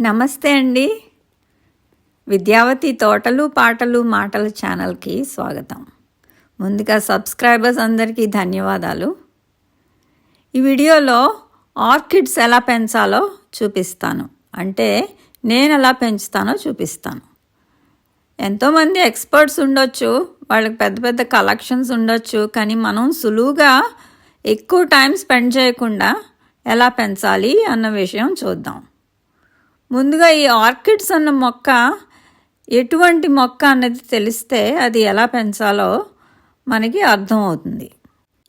నమస్తే అండి. విద్యావతి తోటలు పాటలు మాటల ఛానల్కి స్వాగతం. ముందుగా సబ్స్క్రైబర్స్ అందరికీ ధన్యవాదాలు. ఈ వీడియోలో ఆర్కిడ్స్ ఎలా పెంచాలో చూపిస్తాను. అంటే నేను ఎలా పెంచుతానో చూపిస్తాను. ఎంతోమంది ఎక్స్పర్ట్స్ ఉండొచ్చు వాళ్ళకి పెద్ద పెద్ద కలెక్షన్స్ ఉండొచ్చు కానీ మనం సులువుగా ఎక్కువ టైం స్పెండ్ చేయకుండా ఎలా పెంచాలి అన్న విషయం చూద్దాం. ముందుగా ఈ ఆర్కిడ్స్ అన్న మొక్క ఎటువంటి మొక్క అన్నది తెలిస్తే అది ఎలా పెంచాలో మనకి అర్థమవుతుంది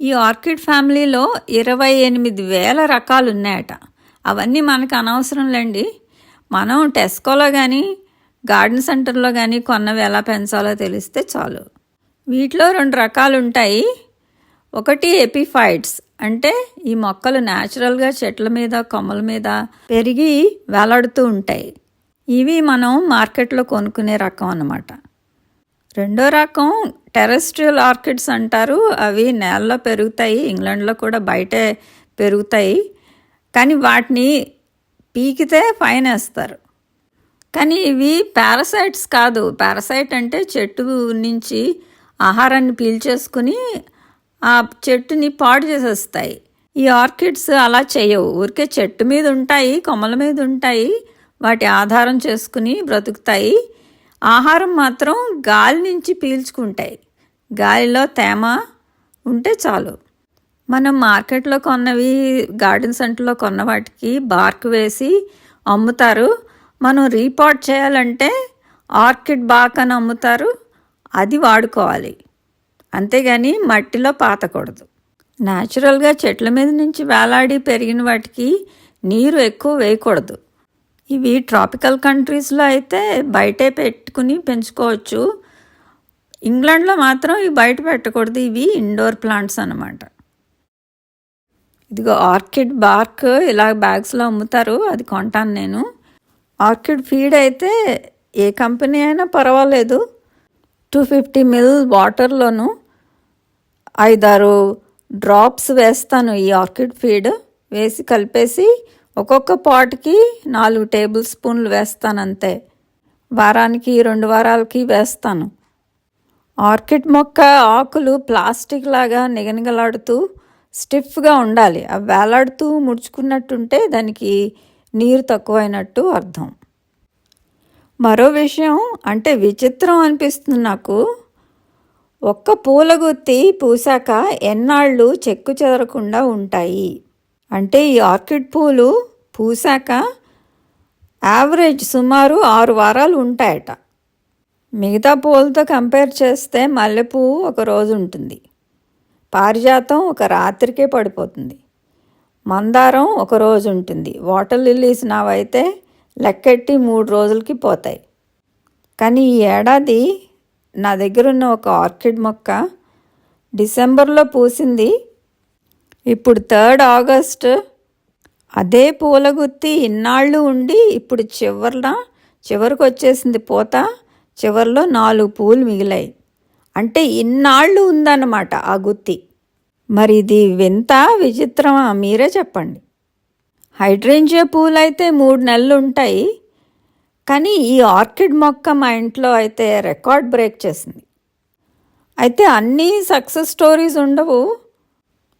ఈ ఆర్కిడ్ ఫ్యామిలీలో ఇరవై ఎనిమిది వేల రకాలు ఉన్నాయట. అవన్నీ మనకు అనవసరం లేండి. మనం టెస్కోలో కానీ గార్డెన్ సెంటర్లో కానీ కొన్నవి ఎలా పెంచాలో తెలిస్తే చాలు. వీటిలో రెండు రకాలు ఉంటాయి. ఒకటి ఎపిఫైడ్స్ అంటే ఈ మొక్కలు న్యాచురల్గా చెట్ల మీద కొమ్మల మీద పెరిగి వేలాడుతూ ఉంటాయి. ఇవి మనం మార్కెట్లో కొనుక్కునే రకం అన్నమాట. రెండో రకం టెరెస్ట్రియల్ ఆర్కిడ్స్ అంటారు. అవి నేలలో పెరుగుతాయి ఇంగ్లాండ్లో కూడా బయటే పెరుగుతాయి. కానీ వాటిని పీకితే ఫైన్ వేస్తారు. కానీ ఇవి పారసైట్స్ కాదు. పారసైట్ అంటే చెట్టు నుంచి ఆహారాన్ని పీల్చేసుకుని ఆ చెట్టుని పాడు చేసేస్తాయి. ఈ ఆర్కిడ్స్ అలా చేయవు. ఊరికే చెట్టు మీద ఉంటాయి కొమ్మల మీద ఉంటాయి వాటి ఆధారం చేసుకుని బ్రతుకుతాయి. ఆహారం మాత్రం గాలి నుంచి పీల్చుకుంటాయి. గాలిలో తేమ ఉంటే చాలు. మనం మార్కెట్లో కొన్నవి గార్డెన్ సెంటర్లో కొన్న వాటికి బార్క్ వేసి అమ్ముతారు. మనం రీపాట్ చేయాలంటే ఆర్కిడ్ బాక్ అని అమ్ముతారు. అది వాడుకోవాలి. అంతేగాని మట్టిలో పాతకూడదు. న్యాచురల్గా చెట్ల మీద నుంచి వేలాడి పెరిగిన వాటికి నీరు ఎక్కువ వేయకూడదు. ఇవి ట్రాపికల్ కంట్రీస్లో అయితే బయటే పెట్టుకుని పెంచుకోవచ్చు. ఇంగ్లాండ్లో మాత్రం ఇవి బయట పెట్టకూడదు. ఇవి ఇండోర్ ప్లాంట్స్ అనమాట ఇదిగో ఆర్కిడ్ బార్క్ ఇలా బ్యాగ్స్లో అమ్ముతారు. అది కొంటాను నేను. ఆర్కిడ్ ఫీడ్ అయితే ఏ కంపెనీ అయినా పర్వాలేదు. టూ ఫిఫ్టీ మిల్ వాటర్లోను ఐదారు డ్రాప్స్ వేస్తాను ఈ ఆర్కిడ్ ఫీడ్. వేసి కలిపేసి ఒక్కొక్క పాట్కి నాలుగు టేబుల్ స్పూన్లు వేస్తాను అంతే వారానికి రెండు వారాలకి వేస్తాను. ఆర్కిడ్ మొక్క ఆకులు ప్లాస్టిక్ లాగా నిగనిగలాడుతూ స్టిఫ్గా ఉండాలి. అవి వేలాడుతూ ముడుచుకున్నట్టుంటే దానికి నీరు తక్కువైనట్టు అర్థం. మరో విషయం అంటే విచిత్రం అనిపిస్తుంది నాకు. ఒక్క పూల గుత్తి పూసాక ఎన్నాళ్ళు చెక్కు చెదరకుండా ఉంటాయి. అంటే ఈ ఆర్కిడ్ పూలు పూసాక యావరేజ్ సుమారు ఆరు వారాలు ఉంటాయట. మిగతా పూలతో కంపేర్ చేస్తే మల్లెపూ ఒక రోజు ఉంటుంది. పారిజాతం ఒక రాత్రికే పడిపోతుంది. మందారం ఒక రోజు ఉంటుంది. వాటర్ లిల్లీస్ నావైతే లెక్కెట్టి మూడు రోజులకి పోతాయి. కానీ ఈ ఏడాది నా దగ్గర ఉన్న ఒక ఆర్కిడ్ మొక్క డిసెంబర్లో పూసింది. ఇప్పుడు థర్డ్ ఆగస్ట్. అదే పూల గుత్తి ఇన్నాళ్ళు ఉండి ఇప్పుడు చివరిన చివరికి వచ్చేసింది పోత చివరిలో నాలుగు పూలు మిగిలాయి. అంటే ఇన్నాళ్ళు ఉందన్నమాట ఆ గుత్తి. మరి ఇది వింత విచిత్రమా? మీరే చెప్పండి. హైడ్రేంజియా పూలు అయితే మూడు నెలలు ఉంటాయి కానీ ఈ ఆర్కిడ్ మొక్క మా ఇంట్లో అయితే రికార్డ్ బ్రేక్ చేసింది. అయితే అన్నీ సక్సెస్ స్టోరీస్ ఉండవు.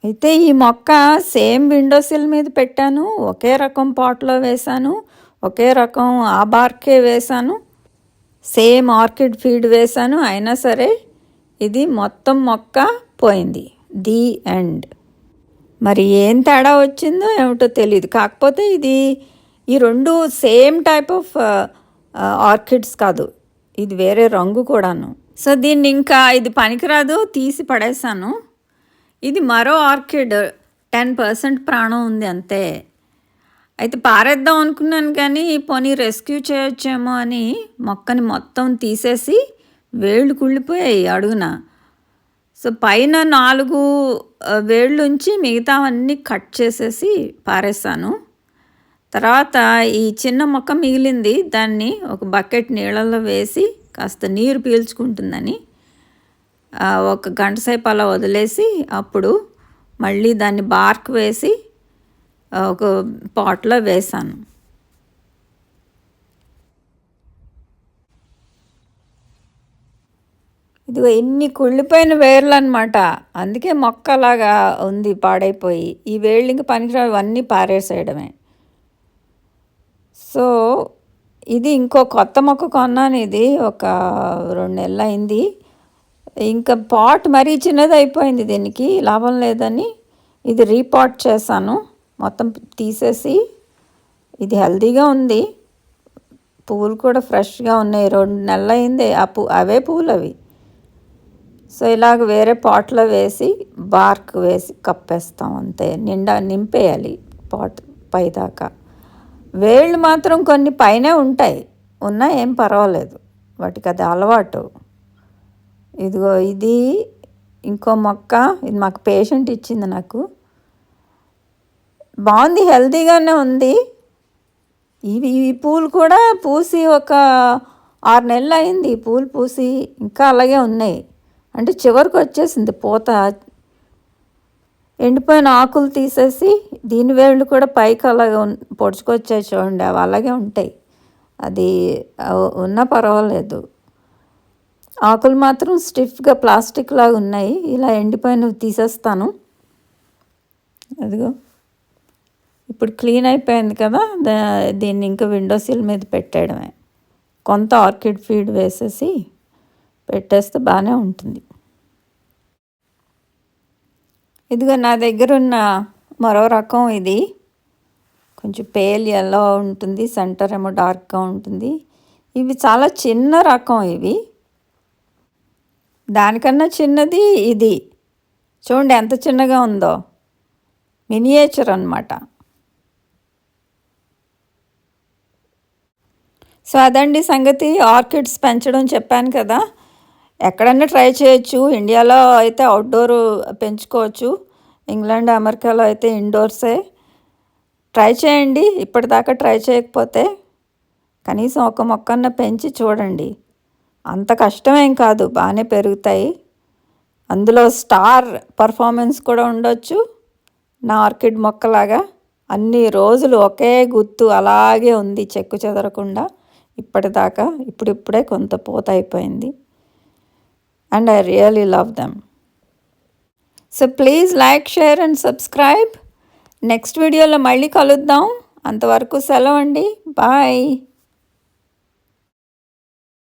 అయితే ఈ మొక్క సేమ్ విండోసిల్ మీద పెట్టాను ఒకే రకం పాట్లో వేశాను ఒకే రకం ఆ బార్కే వేశాను సేమ్ ఆర్కిడ్ ఫీడ్ వేశాను అయినా సరే ఇది మొత్తం మొక్క పోయింది. The end. మరి ఏం తేడా వచ్చిందో ఏమిటో తెలియదు కాకపోతే ఇది ఈ రెండు సేమ్ టైప్ ఆఫ్ ఆర్కిడ్స్ కాదు. ఇది వేరే రంగు కూడాను. సో దీన్ని ఇంకా ఇది పనికిరాదు తీసి పడేసాను ఇది మరో ఆర్కిడ్ టెన్ పర్సెంట్ ప్రాణం ఉంది అంతే. అయితే పారేద్దాం అనుకున్నాను కానీ పోనీ రెస్క్యూ చేయొచ్చేమో అని మొక్కని మొత్తం తీసేసి వేళ్ళు కుళ్ళిపోయాయి అడుగున. సో పైన నాలుగు వేళ్ళుంచి మిగతావన్నీ కట్ చేసేసి పారేసాను తర్వాత ఈ చిన్న మొక్క మిగిలింది దాన్ని ఒక బకెట్ నీళ్ళల్లో వేసి కాస్త నీరు పీల్చుకుంటుందని ఒక గంట సేపు అలా వదిలేసి అప్పుడు మళ్ళీ దాన్ని బార్క్ వేసి ఒక పాట్లో వేసాను. ఇదిగో ఎన్ని కుళ్ళిపోయిన వేర్లు అనమాట అందుకే మొక్క అలాగా ఉంది పాడైపోయి. ఈ వేళ్ళు ఇంక పనికిరావు ఇవన్నీ పారేసేయడమే. సో ఇది ఇంకో కొత్త మొక్క కొన్నాను ఇది ఒక రెండు నెలలు అయింది ఇంకా పాట్ మరీ చిన్నది అయిపోయింది దీనికి లాభం లేదని. ఇది రీపాట్ చేశాను మొత్తం తీసేసి. ఇది హెల్దీగా ఉంది. పువ్వులు కూడా ఫ్రెష్గా ఉన్నాయి రెండు నెలలు అయింది ఆ పూ అవే పువ్వులు అవి సో ఇలాగ వేరే పాట్లో వేసి బార్క్ వేసి కప్పేస్తాం అంతే. నిండా నింపేయాలి పాట్ పైదాకా. వేళ్ళు మాత్రం కొన్ని పైనే ఉంటాయి. ఉన్నా ఏం పర్వాలేదు. వాటికి అది అలవాటు. ఇదిగో ఇది ఇంకో మొక్క ఇది మాకు పేషెంట్ ఇచ్చింది నాకు. బాగుంది హెల్తీగానే ఉంది. ఇవి ఈ పూలు కూడా పూసి ఒక ఆరు నెలలు అయింది. ఈ పూలు పూసి ఇంకా అలాగే ఉన్నాయి. అంటే చివరికి వచ్చేసింది పూత. ఎండిపోయిన ఆకులు తీసేసి దీని వేళ్ళు కూడా పైకి అలాగే పొడుచుకొచ్చాయి చూడండి అవి అలాగే ఉంటాయి. అది ఉన్నా పర్వాలేదు. ఆకులు మాత్రం స్టిఫ్గా ప్లాస్టిక్ లాగా ఉన్నాయి. ఇలా ఎండిపోయినవి తీసేస్తాను. అదిగో. ఇప్పుడు క్లీన్ అయిపోయింది కదా దీన్ని ఇంకా విండో సిల్ మీద పెట్టేయడమే. కొంత ఆర్కిడ్ ఫీడ్ వేసేసి పెట్టేస్తే బాగానే ఉంటుంది. ఇదిగో నా దగ్గర ఉన్న మరో రకం ఇది. కొంచెం పేల్ ఎల్లో ఉంటుంది సెంటర్ ఏమో డార్క్గా ఉంటుంది. ఇవి చాలా చిన్న రకం ఇవి. దానికన్నా చిన్నది ఇది. చూడండి ఎంత చిన్నగా ఉందో. మినియేచర్ అనమాట సో అదండి సంగతి. ఆర్కిడ్స్ పెంచడం చెప్పాను కదా. ఎక్కడన్నా ట్రై చేయొచ్చు. ఇండియాలో అయితే అవుట్డోర్ పెంచుకోవచ్చు. ఇంగ్లాండ్ అమెరికాలో అయితే ఇండోర్సే ట్రై చేయండి. ఇప్పటిదాకా ట్రై చేయకపోతే కనీసం ఒక మొక్కన్న పెంచి చూడండి. అంత కష్టమేం కాదు. బాగానే పెరుగుతాయి. అందులో స్టార్ పర్ఫార్మెన్స్ కూడా ఉండొచ్చు. నా ఆర్కిడ్ మొక్కలాగా అన్ని రోజులు ఒకే గుత్తు అలాగే ఉంది చెక్కు చెదరకుండా. ఇప్పటిదాకా ఇప్పుడిప్పుడే కొంత పూత అయిపోయింది. And I really love them so please like share and subscribe next వీడియోలో మళ్ళీ కలుద్దాం. అంతవరకు సెలవు అండి. బాయ్